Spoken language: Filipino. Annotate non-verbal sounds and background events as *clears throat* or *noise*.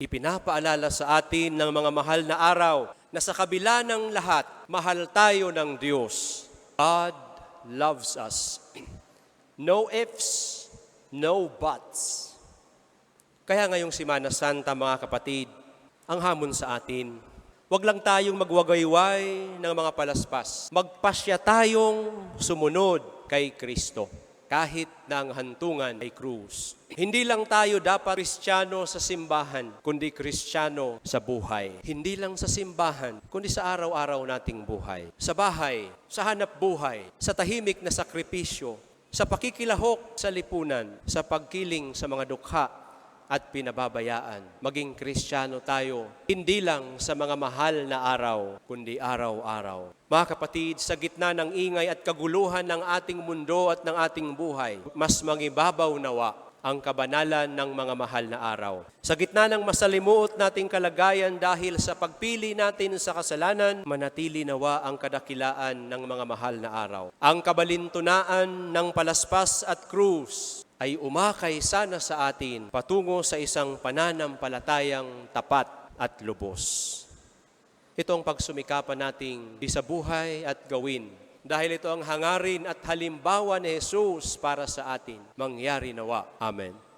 Ipinapaalala sa atin ng mga mahal na araw na sa kabila ng lahat, mahal tayo ng Diyos. God loves us. *clears throat* No ifs, no buts. Kaya ngayong Simana Santa, mga kapatid, ang hamon sa atin, Huwag lang tayong magwagayway ng mga palaspas. Magpasya tayong sumunod kay Kristo kahit ang hantungan ay krus. Hindi lang tayo dapat kristyano sa simbahan, kundi kristyano sa buhay. Hindi lang sa simbahan, kundi sa araw-araw nating buhay. Sa bahay, sa hanap buhay, sa tahimik na sakripisyo, sa pakikilahok sa lipunan, sa pagkiling sa mga dukha at pinababayaan. Maging kristyano tayo, hindi lang sa mga mahal na araw, kundi araw-araw. Mga kapatid, sa gitna ng ingay at kaguluhan ng ating mundo at ng ating buhay, mas mangibabaw nawa ang kabanalan ng mga mahal na araw. Sa gitna ng masalimuot nating kalagayan dahil sa pagpili natin sa kasalanan, manatili nawa ang kadakilaan ng mga mahal na araw. Ang kabalintunaan ng palaspas at krus ay umakay sana sa atin patungo sa isang pananampalatayang tapat at lubos. Ito ang pagsumikapan nating isabuhay at gawin. Dahil ito ang hangarin at halimbawa ni Jesus para sa atin. Mangyari nawa. Amen.